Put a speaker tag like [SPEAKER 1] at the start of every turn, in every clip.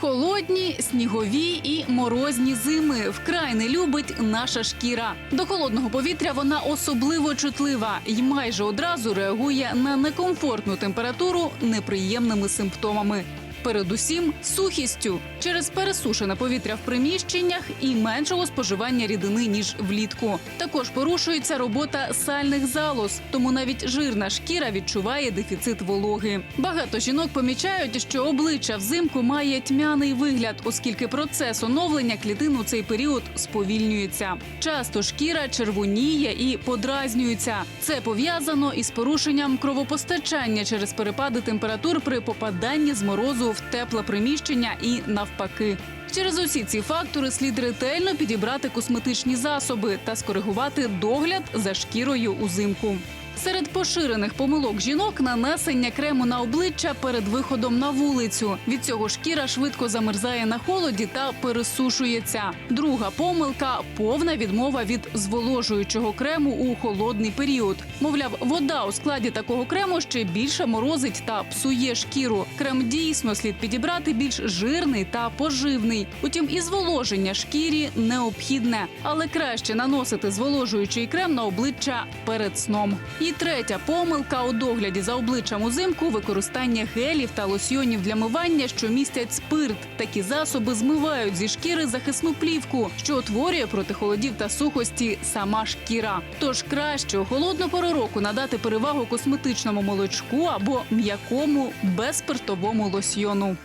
[SPEAKER 1] Холодні, снігові і морозні зими вкрай не любить наша шкіра. До холодного повітря вона особливо чутлива і майже одразу реагує на некомфортну температуру неприємними симптомами. Передусім сухістю через пересушене повітря в приміщеннях і меншого споживання рідини ніж влітку. Також порушується робота сальних залоз, тому навіть жирна шкіра відчуває дефіцит вологи. Багато жінок помічають, що обличчя взимку має тьмяний вигляд, оскільки процес оновлення клітин у цей період сповільнюється. Часто шкіра червоніє і подразнюється. Це пов'язано із порушенням кровопостачання через перепади температур при попаданні з морозу в тепле приміщення і навпаки. Через усі ці фактори слід ретельно підібрати косметичні засоби та скоригувати догляд за шкірою узимку. Серед поширених помилок жінок нанесення крему на обличчя перед виходом на вулицю. Від цього шкіра швидко замерзає на холоді та пересушується. Друга помилка повна відмова від зволожуючого крему у холодний період. Мовляв, вода у складі такого крему ще більше морозить та псує шкіру. Крем дійсно слід підібрати більш жирний та поживний. Утім, і зволоження шкірі необхідне, але краще наносити зволожуючий крем на обличчя перед сном. І третя помилка у догляді за обличчям узимку використання гелів та лосьйонів для мивання, що містять спирт. Такі засоби змивають зі шкіри захисну плівку, що утворює проти холодів та сухості сама шкіра. Тож краще у холодну пору року надати перевагу косметичному молочку або м'якому безспиртовому лосьйону.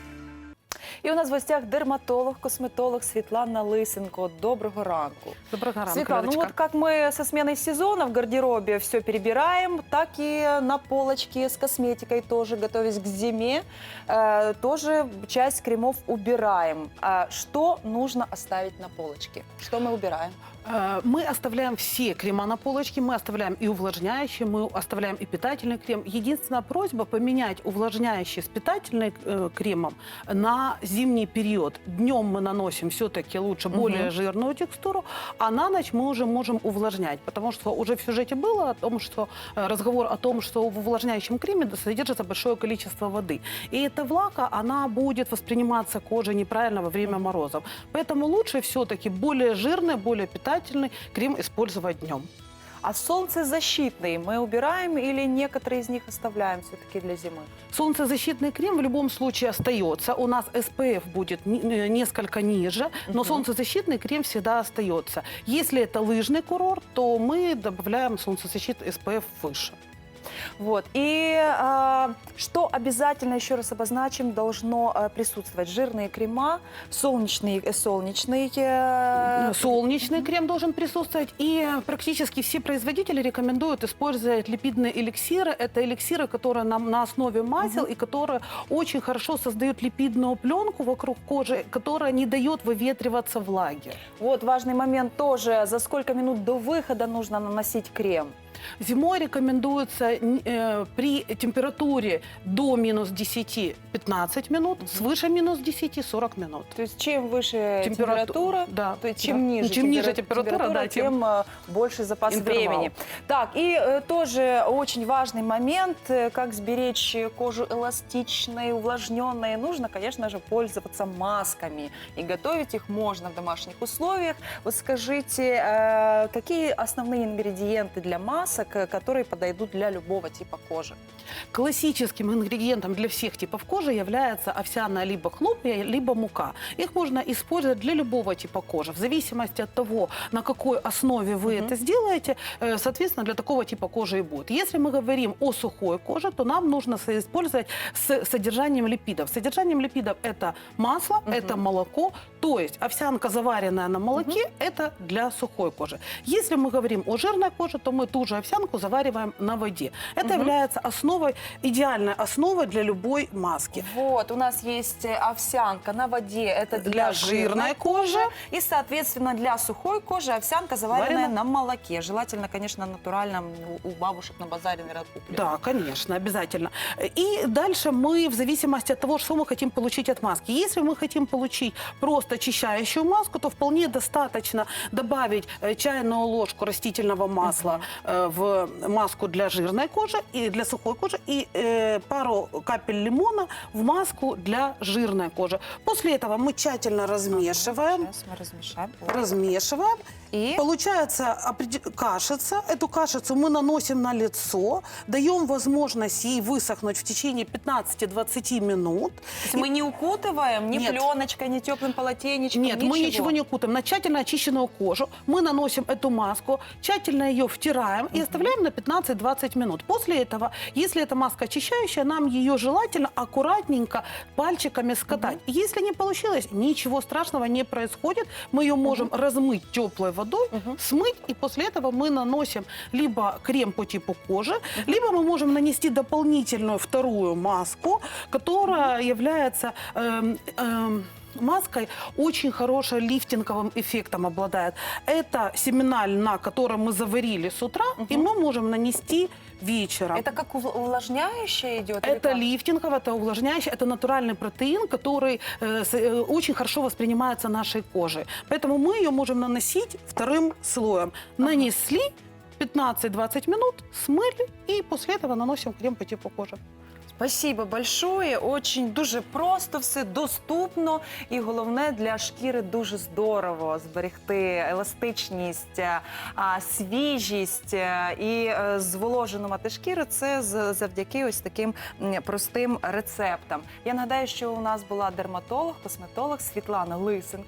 [SPEAKER 2] І у нас в гостях дерматолог, косметолог Світлана Лисенко. Доброго ранку.
[SPEAKER 3] Доброго ранку,
[SPEAKER 2] Светлана, ну вот как мы со сменой сезона в гардеробе все перебираем, так и на полочке с косметикой тоже, готовясь к зиме, э, тоже часть кремов убираем. А что нужно оставить на полочке? Что мы убираем?
[SPEAKER 3] Э, Мы оставляем все крема на полочке, мы оставляем и увлажняющий, мы оставляем и питательный крем. Единственная просьба поменять увлажняющий с питательным э, кремом на зимний период. Днем мы наносим все-таки лучше более жирную текстуру, а на ночь мы уже можем увлажнять, потому что уже в сюжете было о том, что э, разговор о том, что в увлажняющем креме содержится большое количество воды. И эта влага, она будет восприниматься кожей неправильно во время морозов. Поэтому лучше все-таки более жирный, более питательный крем использовать днем.
[SPEAKER 2] А солнцезащитные мы убираем или некоторые из них оставляем все-таки для зимы?
[SPEAKER 3] Солнцезащитный крем в любом случае остается. У нас SPF будет э, несколько ниже, но
[SPEAKER 2] Мгм.
[SPEAKER 3] солнцезащитный крем всегда остается. Если это лыжный курорт, то мы добавляем солнцезащитный SPF выше.
[SPEAKER 2] Вот. И а, что обязательно, еще раз обозначим, должно а, присутствовать? Жирные крема, солнечный, э, солнечный э,
[SPEAKER 3] Солнечный крем должен присутствовать. И практически все производители рекомендуют использовать липидные эликсиры. Это эликсиры, которые нам на основе масел и которые очень хорошо создают липидную пленку вокруг кожи, которая не дает выветриваться влаге.
[SPEAKER 2] Вот важный момент тоже. За сколько минут до выхода нужно наносить крем?
[SPEAKER 3] Зимой рекомендуется э, при температуре до минус 10-15 минут, свыше минус 10-40 минут.
[SPEAKER 2] То есть чем выше
[SPEAKER 3] Температу-
[SPEAKER 2] температура,
[SPEAKER 3] да,
[SPEAKER 2] то есть
[SPEAKER 3] да.
[SPEAKER 2] чем ниже,
[SPEAKER 3] Ну, чем ниже
[SPEAKER 2] темпера-
[SPEAKER 3] температура, да, тем
[SPEAKER 2] тем э, больше запас
[SPEAKER 3] интервал.
[SPEAKER 2] времени. Так, и э, тоже очень важный момент, э, как сберечь кожу эластичной, увлажненной. Нужно, конечно же, пользоваться масками. И готовить их можно в домашних условиях. Вот скажите, э, какие основные ингредиенты для масок, э, которые подойдут для любого типа кожи?
[SPEAKER 3] Классическим ингредиентом для всех типов кожи является овсяная либо хлопья, либо мука. Их можно использовать для любого типа кожи. В зависимости от того, на какой основе вы
[SPEAKER 2] Мгм.
[SPEAKER 3] это сделаете, э, соответственно, для такого типа кожи и будет. Если мы говорим о сухой коже, то нам нужно использовать с содержанием липидов. Содержанием липидов это масло,
[SPEAKER 2] Мгм.
[SPEAKER 3] это молоко, то есть овсянка, заваренная на молоке, это для сухой кожи. Если мы говорим о жирной коже, то мы ту же овсянку завариваем на воде. Это
[SPEAKER 2] Мгм.
[SPEAKER 3] является основой, идеальной основой для любой маски.
[SPEAKER 2] Вот, у нас есть э, овсянка на воде, это для,
[SPEAKER 3] Для
[SPEAKER 2] жирной
[SPEAKER 3] жирной
[SPEAKER 2] кожи. И, соответственно, для сухой кожи овсянка, заваренная
[SPEAKER 3] Варена.
[SPEAKER 2] на молоке. Желательно, конечно, натуральном, у бабушек на базаре, наверное, куплено.
[SPEAKER 3] Да, конечно, обязательно. И дальше мы, в зависимости от того, что мы хотим получить от маски. Если мы хотим получить просто очищающую маску, то вполне достаточно добавить э, чайную ложку растительного масла э, в маску для жирной кожи и для сухой кожи и э, пару капель лимона в маску для жирной кожи. После этого мы тщательно размешиваем,
[SPEAKER 2] Сейчас мы размешаем.
[SPEAKER 3] размешиваем.
[SPEAKER 2] И
[SPEAKER 3] Получается кашица. Эту кашицу мы наносим на лицо, даем возможность ей высохнуть в течение 15-20 минут.
[SPEAKER 2] то есть мы не укутываем ни
[SPEAKER 3] Нет.
[SPEAKER 2] пленочкой, ни теплым полотенечком,
[SPEAKER 3] Нет, мы ничего не кутаем. На тщательно очищенную кожу мы наносим эту маску, тщательно ее втираем и оставляем на 15-20 минут. После этого, если эта маска очищающая, нам ее желательно аккуратненько пальчиками скатать. Если не получилось, ничего страшного не происходит. Мы ее можем размыть теплой водой,
[SPEAKER 2] Мгм.
[SPEAKER 3] смыть, и после этого мы наносим либо крем по типу кожи, либо мы можем нанести дополнительную вторую маску, которая является эм, эм, маской очень хорошим лифтинговым эффектом обладает. Это семена льна, который мы заварили с утра, и мы можем нанести вечером.
[SPEAKER 2] Это как ув- увлажняющее идет?
[SPEAKER 3] Это
[SPEAKER 2] как?
[SPEAKER 3] лифтинг, это увлажняющий, это натуральный протеин, который э, с- э, очень хорошо воспринимается нашей кожей. Поэтому мы ее можем наносить вторым слоем. Нанесли 15-20 минут, смыли и после этого наносим крем по типу кожи.
[SPEAKER 2] Спасибо большое. Очень дуже просто все доступно, і головне для шкіри дуже здорово зберегти еластичність, е, свіжість е, і е, зволожену мати шкіру. Це завдяки ось таким простим рецептам. Я нагадаю, що у нас була дерматолог, косметолог Світлана Лисенко.